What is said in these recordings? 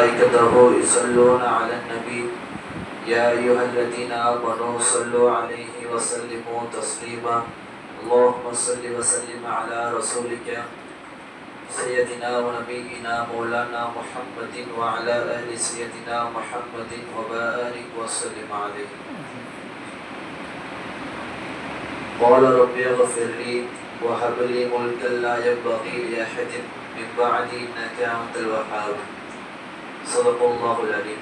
ملائكته يصلون على النبي. يا أيها الذين آمنوا صلوا عليه وسلموا تسليما. اللهم صل وسلم على رسولك سيدنا ونبينا مولانا محمد وعلى آل سيدنا محمد وبارك وسلم عليه. قال رب اغفر لي وهب لي ملكا لا ينبغي لأحد من بعدي إنك أنت الوهاب. صدق الله العليم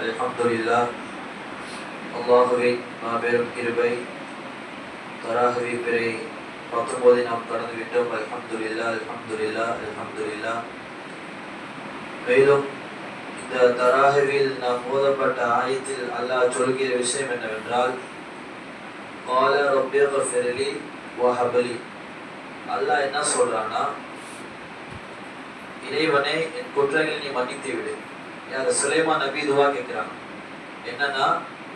الحمد لله அல்லாஹுவின் மாபெரும் கிருபை தராகவி பிறை பத்தொன்பதை நாம் கடந்து விட்டோம் அல்ஹம்துலில்லா அல்ஹம்துலில்லா அல்ஹம்துலில்லா மேலும் இந்த தராகவில் நாம் ஓதப்பட்ட ஆயத்தில் அல்லாஹ் சொல்கிற விஷயம் என்னவென்றால் கால ரப்பிய கஃபிரலி வஹபலி அல்லாஹ் என்ன சொல்றான்னா இறைவனே என் குற்றங்களை நீ மன்னித்து விடு யார் சுலைமா நபி துவா கேட்கிறாங்க என்னன்னா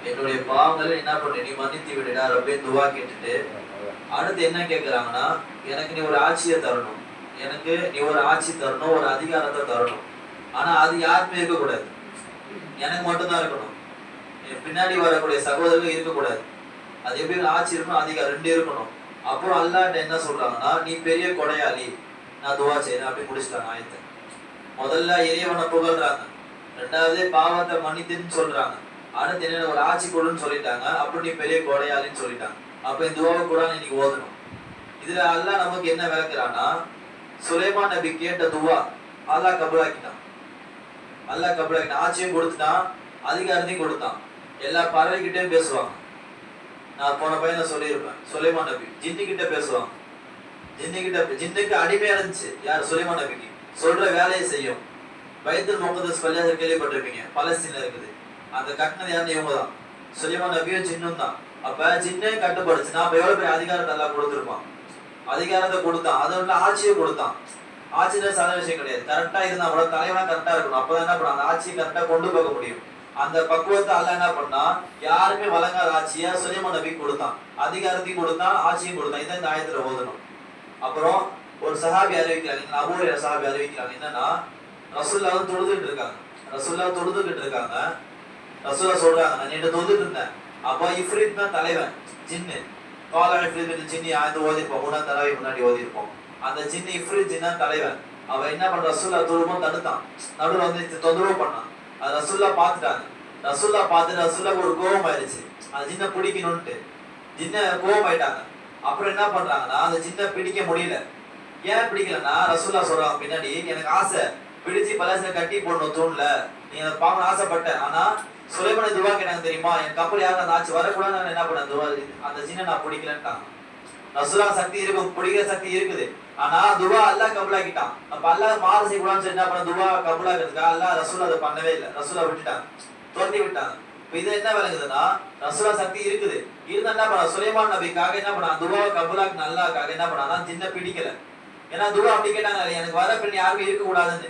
என்னுடைய பாவங்களை என்ன பண்ணு? நீ மன்னித்து விடுடா ரப்பே துவா கேட்டுட்டு. அடுத்து என்ன கேட்குறாங்கன்னா எனக்கு நீ ஒரு ஆட்சியை தரணும். எனக்கு நீ ஒரு ஆட்சி தரணும் ஒரு அதிகாரத்தை தரணும். ஆனா அது யாருமே இருக்கக்கூடாது. எனக்கு மட்டும்தான் இருக்கணும். என் பின்னாடி வரக்கூடிய சகோதரர்கள் இருக்கக்கூடாது. அது எப்படி ஆட்சி இருக்கணும்? அதிகாரம் ரெண்டு இருக்கணும். அப்புறம் அல்லாட்ட என்ன சொல்றாங்கன்னா நீ பெரிய கொடையாளி. நான் துவா செய்யறேன் அப்படி முடிச்சிட்டாங்க ஆயத்தை. முதல்ல இறைவனை புகழ்றாங்க. ரெண்டாவது பாவத்தை மன்னித்துன்னு சொல்றாங்க. அடுத்து என்ன ஒரு ஆட்சி கொடுன்னு சொல்லிட்டாங்க. அப்புறம் நீ பெரிய கொடையாளின்னு சொல்லிட்டாங்க. அப்ப இந்த துவாவை கூட இன்னைக்கு ஓதணும். இதுல அல்லாஹ் நமக்கு என்ன விளக்குறான்னா சுலைமான் நபி கேட்ட துவா அல்லாஹ் கபலாக்கிட்டான். அல்லாஹ் கபலாக்கிட்டான். ஆட்சியும் கொடுத்துட்டான் அதிகாரத்தையும் கொடுத்தான். எல்லா பறவைகிட்டையும் பேசுவாங்க. நான் போன பையனை சொல்லியிருப்பேன். சுலைமான் நபி ஜின்னி கிட்ட பேசுவாங்க. ஜின்னி ஜின்னுக்கு அடிமையா இருந்துச்சு யார்? சுலைமான் நபிக்கு சொல்ற வேலையை செய்யும். பைத்துல் முகதஸ் பள்ளியாசர் கேள்விப்பட்டிருப்பீங்க. பலஸ்தீன்ல இருக்குது. அந்த கட்டினது யாருன்னு இவங்க தான். சுலைமான் நபியும் ஜின்னும் தான். அப்ப ஜின்னே கட்டுப்படுச்சு. நான் அப்ப எவ்வளவு பெரிய அதிகாரத்தை எல்லாம் கொடுத்துருப்பான்? அதிகாரத்தை கொடுத்தான். அதை விட ஆட்சியை கொடுத்தான். ஆட்சியில சாதாரண விஷயம் கிடையாது. கரெக்டா இருந்தா கூட தலைவனா கரெக்டா இருக்கணும். அப்பதான் என்ன பண்ண அந்த ஆட்சியை கரெக்டா கொண்டு போக முடியும். அந்த பக்குவத்தை அல்ல என்ன பண்ணா யாருமே வழங்காத ஆட்சியா சுலைமான் நபி கொடுத்தான். அதிகாரத்தையும் கொடுத்தான் ஆட்சியும் கொடுத்தான். இதான் இந்த ஆயத்துல ஓதணும். அப்புறம் ஒரு சஹாபி அறிவிக்கிறாங்க அபூரிய சஹாபி அறிவிக்கிறாங்க என்னன்னா ரசுல்லா வந்து தொழுதுட்டு இருக்காங்க. ரசுல்லா தொழுதுகிட்டு இருக்காங்க. ரசுல்லா சொல்றாங்க நான் நீண்ட தொழுதுட்டு இருந்தேன். அப்ப இஃப்ரித் தான் தலைவன் ஜின்னு. கால இஃப்ரித் ஜின்னி ஆய்ந்து ஓதிருப்போம் மூணா தடவை முன்னாடி ஓதிருப்போம் அந்த ஜின்னு இஃப்ரித் ஜின்னா தலைவன். அவன் என்ன பண்ண ரசுல்லா தொழுமோ தடுத்தான் நடுவில் வந்து தொந்தரவு பண்ணான். அது ரசுல்லா பார்த்துட்டாங்க. ரசுல்லா பார்த்து ரசுல்லாவுக்கு ஒரு கோபம் ஆயிடுச்சு அந்த ஜின்னை பிடிக்கணும்ட்டு ஜின்ன கோபம் ஆயிட்டாங்க அப்புறம் என்ன பண்றாங்கன்னா அந்த சின்ன பிடிக்க முடியல. ஏன் பிடிக்கலன்னா ரசுல்லா சொல்றாங்க பின்னாடி எனக்கு ஆசை பிடிச்சு பலாசனை கட்டி போடணும் தூண்ல. நீ அதை பார்க்கணும் ஆசைப்பட்டேன் ஆனா சுலைமனை துவா கேட்டாங்க தெரியுமா? என் கப்பல் யாரும் அந்த ஆச்சு வரக்கூடாது நான் என்ன பண்ணேன்? துவா அந்த சின்ன நான் பிடிக்கலன்ட்டான். ரசூலா சக்தி இருக்கும் பிடிக்கிற சக்தி இருக்குது. ஆனா துவா அல்லாஹ் கபுலாக்கிட்டான். அப்ப அல்லாஹ் மாறு செய்யக்கூடாதுன்னு சொல்லி என்ன பண்ண துவா கபுலாக்கிறதுக்கா அல்லாஹ் ரசூலா அதை பண்ணவே இல்லை. ரசூலா விட்டுட்டாங்க துரத்தி விட்டாங்க இப்ப இது என்ன விளங்குதுன்னா ரசூலா சக்தி இருக்குது. இருந்தா என்ன பண்ண சுலைமான் நபிக்காக என்ன பண்ணா துவாவை கபுலாக்கு நல்லாக்காக என்ன பண்ணா தின்ன பிடிக்கல. ஏன்னா துவா அப்படி கேட்டாங்க. எனக்கு வர பெண் யாருமே இருக்க கூடாதுன்னு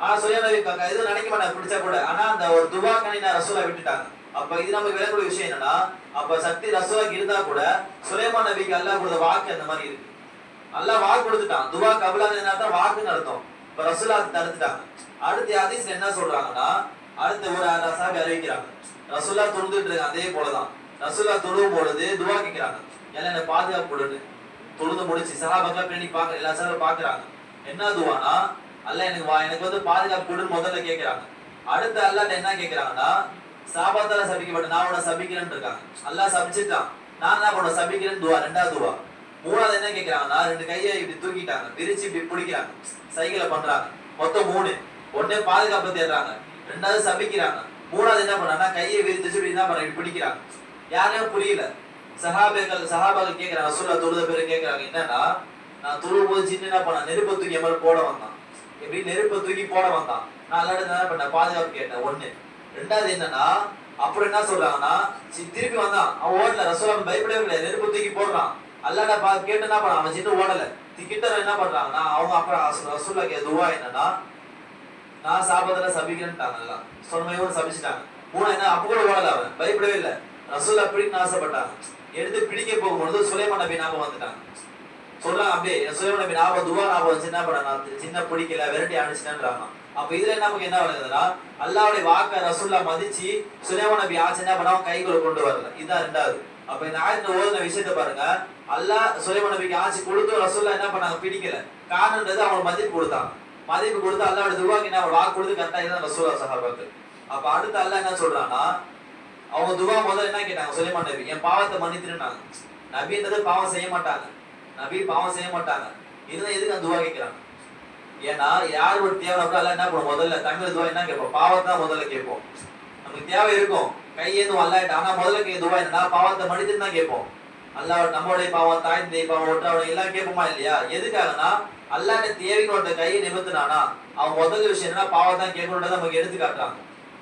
ஆனா சுலைமான் நபி எதுவும் நினைக்க மாட்டாங்க. பிடிச்சா கூட. ஆனா அந்த ஒரு துவா கணி ரசூலை விட்டுட்டாங்க. அப்ப இது நமக்கு விளக்கூடிய விஷயம் என்னன்னா அப்ப சக்தி ரசூலாக்கு இருந்தா கூட சுலைமான் நபிக்கு அல்லாஹ் கொடுத்த வாக்கு அந்த மாதிரி இருக்கு. அல்லாஹ் வாக்கு கொடுத்துட்டான். துவா கபுலாங்க தான் வாக்குன்னு அர்த்தம். இப்ப ரசூலா தடுத்துட்டாங்க. அடுத்து ஹதீஸ் என்ன சொல்றாங்கன்னா அடுத்து ஒரு ரசாபி அறிவிக்கிறாங்க. ரசூலா தொழுதுட்டு இருக்காங்க. அதே போலதான். ரசூல்லா தொழுவும் பொழுது துவா கேட்கிறாங்க. எல்லாம் என்ன பாதுகாப்பு கொடுன்னு தொழுது முடிச்சு சகாபங்களா பின்னாடி பாக்க எல்லா சாரும் பாக்குறாங்க என்ன துவானா? அல்ல எனக்கு வா எனக்கு வந்து பாதுகாப்பு கொடுன்னு முதல்ல கேட்கிறாங்க. அடுத்து அல்லாட்ட என்ன கேட்கிறாங்கன்னா சாபாத்தால சபிக்கப்பட்ட நான் உன சபிக்கிறேன்னு இருக்காங்க. அல்லா சபிச்சிட்டான். நான் என்ன உன சபிக்கிறேன்னு துவா ரெண்டாவது துவா. மூணாவது என்ன கேட்கிறாங்கன்னா ரெண்டு கையை இப்படி தூக்கிட்டாங்க. பிரிச்சு இப்படி பிடிக்கிறாங்க. சைக்கிளை பண்றாங்க. மொத்தம் மூணு. ஒன்னே பாதுகாப்பு தேடுறாங்க. ரெண்டாவது சபிக்கிறாங்க. மூணாவது என்ன பண்ணாங்கன்னா கையை விரிச்சு இப்படி என்ன பண்ண பிடிக்கிறாங்க. யாரையும் புரியல. சஹாபேக்கள் சஹாபாக்கள் கேட்கிறாங்க ரசூல்லா தொழுத பேர் கேட்கிறாங்க என்னன்னா நான் தொழும் போது சின்ன என்ன பண்ண நெருப்பை தூக்கி மாதிரி போட வந்தான். எப்படி? நெருப்பை தூக்கி போட வந்தான். நான் எல்லாரும் என்ன பண்ண பாதுகாப்பு கேட்டேன். ஒண்ணு. ரெண்டாவது என்னன்னா அப்புறம் என்ன சொல்றாங்கன்னா திருப்பி வந்தான். அவன் ஓடல. ரசூலா பயப்படவே இல்லை. நெருப்பு தூக்கி போடுறான். அல்லாட பா கேட்டு என்ன பண்ணான்? அவன் சின்ன ஓடல. கிட்ட என்ன பண்றாங்கன்னா அவங்க அப்புறம் ரசூல்லா கே துவா என்னன்னா நான் சாபத்துல சபிக்கிறேன்ட்டாங்க எல்லாம். சொன்னமையோடு சபிச்சிட்டாங்க. மூணு என்ன? அப்போ கூட ஓடல அவன். பயப்படவே இல்லை. ரசூல் அப்படின்னு ஆசைப்பட்டான் எடுத்து பிடிக்க போகும்பொழுது சுலைமான் நபி ஞாபகம் வந்துட்டாங்க. சொல்லலாம் அப்படியே சுலைமான் நபி ஞாபகம் துவா ஞாபகம் வச்சு என்ன பண்ண? சின்ன பிடிக்கல விரட்டி அனுப்பிச்சிட்டேன்றாங்க அப்ப இதுல நமக்கு என்ன வருதுன்னா அல்லாவுடைய வாக்க ரசுல்லா மதிச்சு சுலைமான் நபி ஆச்சு என்ன பண்ணாம கைக்குள்ள கொண்டு வரல. இதுதான் ரெண்டாவது அப்ப இந்த ஆயத்துல ஓதுன விஷயத்த பாருங்க. அல்லாஹ் சுலைமான் நபிக்கு ஆட்சி கொடுத்து ரசுல்லா என்ன பண்ணாங்க? பிடிக்கல. காரணம்ன்றது அவங்க மதிப்பு கொடுத்தாங்க மதிப்பு கொடுத்து அல்லாவோட துவாக்கு என்ன வாக்கு கொடுத்து கரெக்டா இதுதான் ரசூல்லா சஹாபாக்கு அப்ப அடுத்து அல்லாஹ் என்ன சொல்றான்னா அவங்க துவா முதல்ல என்ன கேட்டாங்க? சுலைமான் நபி என் பாவத்தை மன்னித்துனாங்க நபின்றது பாவம் செய்ய மாட்டாங்க. நபி பாவம் செய்ய மாட்டாங்க. இதுதான் எதுக்கு அந்த துவா கேட்கிறாங்க? ஏன்னா யார் ஒரு தேவை இருக்கோ என்ன பண்ணுவோம் முதல்ல தமிழ் துவா என்ன கேட்போம்? பாவத்தான் முதல்ல கேட்போம். நமக்கு தேவை இருக்கும். கையேந்து அல்லாட்ட ஆனா முதல்ல கே துவா என்னன்னா பாவத்தை மன்னித்துன்னு தான் கேட்போம். அல்லா நம்மளுடைய பாவம் தாய் தந்தை பாவம் ஒற்றாவணம் எல்லாம் கேட்போமா இல்லையா? எதுக்காகனா அல்லாட்ட தேவைக்கு ஒருத்த கையை நிமித்தினானா அவன் முதல் விஷயம் என்னன்னா பாவம் தான் கேட்கணுன்றதை நமக்கு எடுத்து காட்டுறாங்க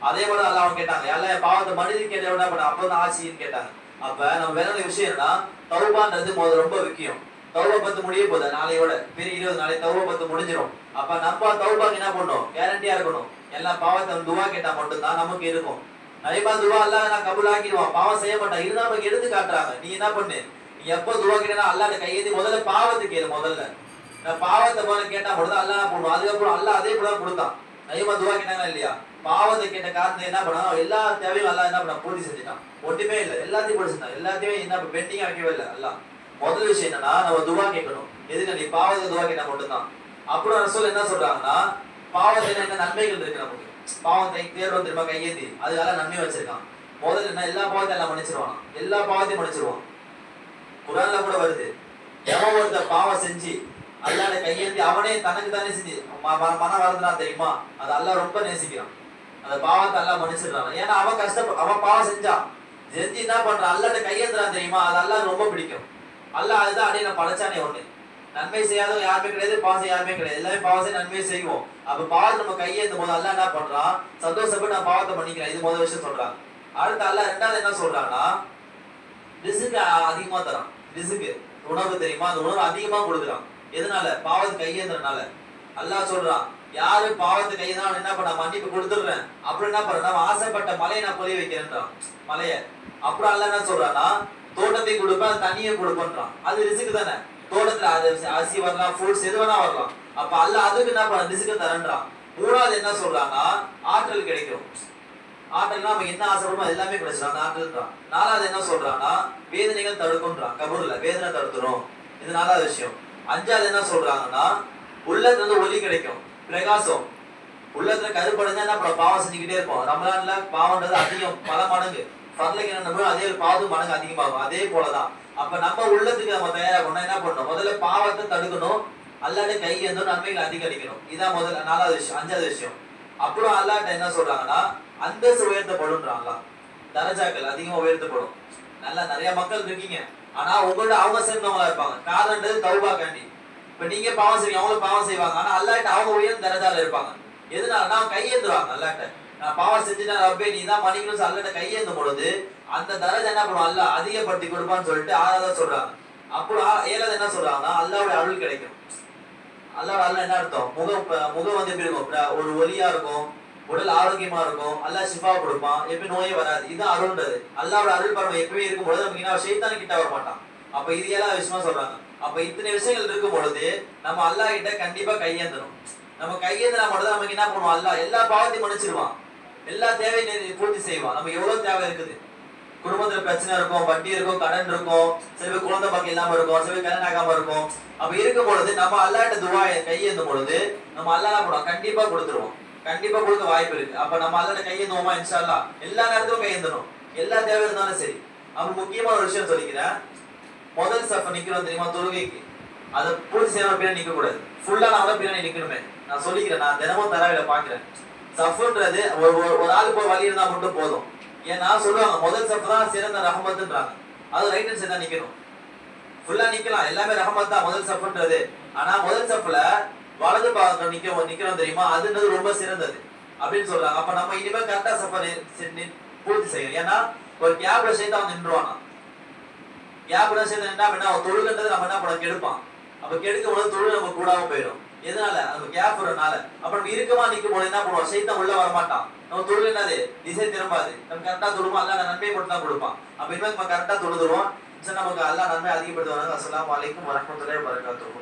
அதே போல அல்ல அவன் கேட்டாங்க. எல்லாம் பாவத்தை மனிதன் கேட்ட என்ன பண்ண அப்பதான் ஆட்சின்னு கேட்டாங்க. அப்ப நம்ம வேற விஷயம் என்னன்னா தௌபான்றது முதல்ல ரொம்ப முக்கியம். தௌபா பத்து முடிய போகுது நாளையோட பெரிய இருபது நாளை தௌபா பத்து முடிஞ்சிடும் அப்ப நம்ம தௌபாக்கு என்ன பண்ணணும்? கேரண்டியா இருக்கணும். எல்லா பாவத்தை துவா கேட்டா மட்டும்தான் நமக்கு இருக்கும். நிறைய துவா அல்லாஹ் நான் கபுல் ஆக்கிடுவான் பாவம் செய்ய மாட்டான். இருந்தா நமக்கு எடுத்து காட்டுறாங்க. நீ என்ன பண்ணு? நீ எப்போ துவா கேட்டா அல்லாஹ் கையேந்தி முதல்ல பாவத்தை கேளு முதல்ல. நான் பாவத்தை போல கேட்டா மட்டும் தான் பண்ணுவோம் அதுக்கப்புறம் அல்லாஹ் அதே போல கொடுத்தான். நைமா துவா கேட்டாங்களா இல்லையா? பாவத்தை கேட்ட காரணத்தை என்ன பண்ணா எல்லா தேவையும் அல்லாஹ் என்ன பண்ண பூர்த்தி செஞ்சுட்டான். ஒன்றுமே இல்லை. எல்லாத்தையும் படிச்சுட்டான் எல்லாத்தையுமே என்ன பெண்டிங்கா வைக்கவே இல்லை. அல்லாஹ். முதல் விஷயம் என்னன்னா நம்ம துவா கேட்கணும். எதுக்கு? நீ பாவத்தை துவா கேட்டா மட்டும்தான். அப்புறம் ரசூல் என்ன சொல்றாங்கன்னா பாவத்துல என்ன நன்மைகள் இருக்கு நமக்கு. பாவத்தை தேர்வு திரும்ப கையேந்தி. அதுக்காக நன்மை வச்சிருக்கான். முதல்ல என்ன? எல்லா பாவத்தையும் எல்லாம் மன்னிச்சிருவான். எல்லா பாவத்தையும் மன்னிச்சிருவான். குரான்ல கூட வருது. எவன் ஒருத்த பாவம் செஞ்சு அல்லாட கையேந்தி அவனே தனக்கு தானே செஞ்சு மன வருதுனா தெரியுமா? அது அல்லா ரொம்ப நேசிக்கிறான். அந்த பாவத்தை அல்லா மன்னிச்சிடுறான். ஏன்னா அவன் கஷ்டப்ப அவன் பாவம் செஞ்சான் செஞ்சு என்ன பண்றான்? அல்லாட்ட கையேந்துறான் தெரியுமா? அது அல்லா ரொம்ப பிடிக்கும். அல்லா அதுதான் அடைய நான் படைச்சானே ஒண்ணு நன்மை செய்யாதவங்க யாருமே கிடையாது பாவம் யாருமே கிடையாது. எல்லாமே பாவம் நன்மை செய்வோம். அப்ப பாவத்தை நம்ம கையேந்தும் போது அல்லா என்ன பண்றான்? சந்தோஷப்பட்டு நான் பாவத்தை பண்ணிக்கிறேன். இது முதல் விஷயம் சொல்றான் அடுத்து அல்லாஹ் ரெண்டாவது என்ன சொல்றான்னா ரிசுக்கு அதிகமா தரான். ரிசுக்கு உணவு தெரியுமா? அந்த உணவு அதிகமா கொடுக்குறான். எதனால? பாவத்தை கையேந்திரனால. அல்லாஹ் சொல்றான் யாரு பாவத்தை கையேந்தான் என்ன பண்ண மன்னிப்பு கொடுத்துடுறேன். அப்புறம் என்ன பண்றேன் ஆசைப்பட்ட மலையை நான் பொழிய வைக்கிறேன்றான். மலைய. அப்புறம் அல்ல என்ன சொல்றான்னா தோட்டத்தை கொடுப்பேன் தண்ணியை கொடுப்பேன்றான். அது ரிசுக்கு தானே? தோட்டத்துல அது அரிசி வரலாம் ஃப்ரூட்ஸ் எது வேணா வரலாம். அப்ப அல்ல அதுக்கு என்ன பண்ண ரிசுக்கு தரேன்றான். மூணாவது என்ன சொல்றான்னா ஆற்றல் கிடைக்கும். ஆற்றல்னா நம்ம என்ன ஆசைப்படுமோ அது எல்லாமே கிடைச்சிடும். அந்த ஆற்றல் தான். நாலாவது என்ன சொல்றான்னா வேதனைகள் தடுக்கும்ன்றான். கபூர்ல வேதனை தடுத்துரும். இது நாலாவது விஷயம். அஞ்சாவது என்ன சொல்றாங்கன்னா உள்ளத்துல இருந்து ஒளி கிடைக்கும். பிரகாசம். உள்ளத்துல கருப்படைஞ்சா என்ன பாவம் செஞ்சுக்கிட்டே இருப்போம் ரமலான்ல பாவம்ன்றது அதிகம். பல மடங்கு. பரலைக்கு என்ன அதே பாவம் மடங்கு அதிகமாகும். அதே போலதான். அப்ப நம்ம உள்ளத்துக்கு நம்ம தயாராகணும் என்ன பண்ணணும்? முதல்ல பாவத்தை தடுக்கணும். அல்லாட்ட கை எந்தோ நன்மைகள் அதிகரிக்கணும். இதான் முதல்ல நாலாவது விஷயம் அஞ்சாவது விஷயம். அப்புறம் அல்லாட்ட என்ன சொல்றாங்கன்னா அந்தஸ்து உயர்த்தப்படும்ன்றான் தரஜாக்கள் அதிகமா உயர்த்தப்படும். நல்லா நிறைய மக்கள் இருக்கீங்க. ஆனா உங்களோட அவங்க சேர்ந்தவங்களா இருப்பாங்க. காரணம்ன்றது தௌபா காண்டி இப்ப நீங்க பாவம் செய்வீங்க அவங்களும் பாவம் செய்வாங்க. ஆனா அல்லாட்ட அவங்க உயர்ந்த தரதால இருப்பாங்க. எதனால? நான் கையேந்துவாங்க அல்லாட்ட. நான் பாவம் செஞ்சுட்டா ரப்பே நீ தான் மன்னிக்கணும் அல்லாட்ட கையேந்தும் பொழுது அந்த தரஜா என்ன பண்ணுவோம் அல்ல அதிகப்படுத்தி கொடுப்பான்னு சொல்லிட்டு ஆறாவது சொல்றாங்க. அப்புறம் ஏழாவது என்ன சொல்றாங்கன்னா அல்லாவுடைய அருள் கிடைக்கும். அல்லாஹ் அல்லாஹ் என்ன அர்த்தம்? முகம் முகம் வந்து எப்படி இருக்கும்? ஒரு ஒலியா இருக்கும். உடல் ஆரோக்கியமா இருக்கும் அல்லா சிஃபா கொடுப்பான் எப்ப நோயே வராது. இதுதான் அருள்ன்றது. அல்லாவோட அருள் பரவ எப்பவே இருக்கும் பொழுது நமக்கு என்ன சைத்தான கிட்ட வர மாட்டான் அப்ப இது எல்லாம் விஷயமா சொல்றாங்க. அப்ப இத்தனை விஷயங்கள் இருக்கும் பொழுது நம்ம அல்லா கிட்ட கண்டிப்பா கையேந்தணும். நம்ம கையேந்தினா மட்டும் தான் நமக்கு என்ன பண்ணுவோம் அல்லா எல்லா பாவத்தையும் மன்னிச்சிருவான். எல்லா தேவையும் பூர்த்தி செய்வான். நமக்கு எவ்வளவு தேவை இருக்குது? குடும்பத்துல பிரச்சனை இருக்கும் வட்டி இருக்கும் கடன் இருக்கும் சில பேர் குழந்தை பக்கம் இல்லாம இருக்கும் சில பேர் கடன் ஆகாம இருக்கும். அப்ப இருக்கும் பொழுது நம்ம அல்லாட்ட துவா கையேந்தும் பொழுது நம்ம அல்லா என்ன பண்ணுவோம் கண்டிப்பா கொடுத்துருவோம் கண்டிப்பா கொடுக்க வாய்ப்பு இருக்கு. அப்ப நம்ம அல்லாட்ட கையேந்துவோமா இன்ஷால்லா எல்லா நேரத்திலும் கையேந்தணும் எல்லா தேவை இருந்தாலும் சரி. அப்ப முக்கியமான ஒரு விஷயம் சொல்லிக்கிறேன். முதல் சஃப் நிக்கிறோம் தெரியுமா? தொழுகைக்கு. அதை பூர்த்தி செய்யற பின்னாடி நிக்க கூடாது ஃபுல்லா நான் பின்னாடி நிக்கணுமே. நான் சொல்லிக்கிறேன். நான் தினமும் தராவில பாக்குறேன். சஃப்ன்றது ஒரு ஒரு- ஆளுக்கு ஒரு வழி இருந்தா மட்டும் போதும். ஏன்னா சொல்லுவாங்க முதல் சஃப் தான் சிறந்த ரஹமத்துன்றாங்க. அது ரைட் ஹேண்ட் சைட் தான் நிக்கணும். ஃபுல்லா நிக்கலாம். எல்லாமே ரஹமத் தான் முதல் சஃப்ன்றது. ஆனா முதல் சஃப்ல வலது பாகம் நிக்க நிக்கிறோம் தெரியுமா? அதுன்றது ரொம்ப சிறந்தது. அப்படின்னு சொல்றாங்க. அப்ப நம்ம இனிமேல் கரெக்டா சஃபர் பூர்த்தி செய்யணும். ஏன்னா ஒரு கேப்ல சேர்த்து அவன் நின்றுவானா? கேப்ல சேர்த்து என்ன அப்படின்னா அவன் தொழுகன்றது நம்ம என்ன பண்ண? கெடுப்பான். அப்ப கெடுக்கும் போது தொழில் நம்ம கூடாம போயிடும். எதனால? அந்த கேப் வரனால அப்ப நம்ம இருக்கமா நிக்கும் போது என்ன பண்ணுவோம் சைத்தான் உள்ள வர மாட்டான். நம்ம தொழில் என்னது? திசை திரும்பாது. நம்ம கரெக்டா தொழுவோம் அல்ல நன்மை மட்டும் தான் கொடுப்பான். அப்ப இனிமேல் நம்ம கரெக்டா தொழுதுருவோம். சரி நமக்கு அல்லாஹ் நன்மை அதிகப்படுத்துவாங்க அஸ்லாம் வலைக்கும் வரமத்துல வபரகாத்துஹு.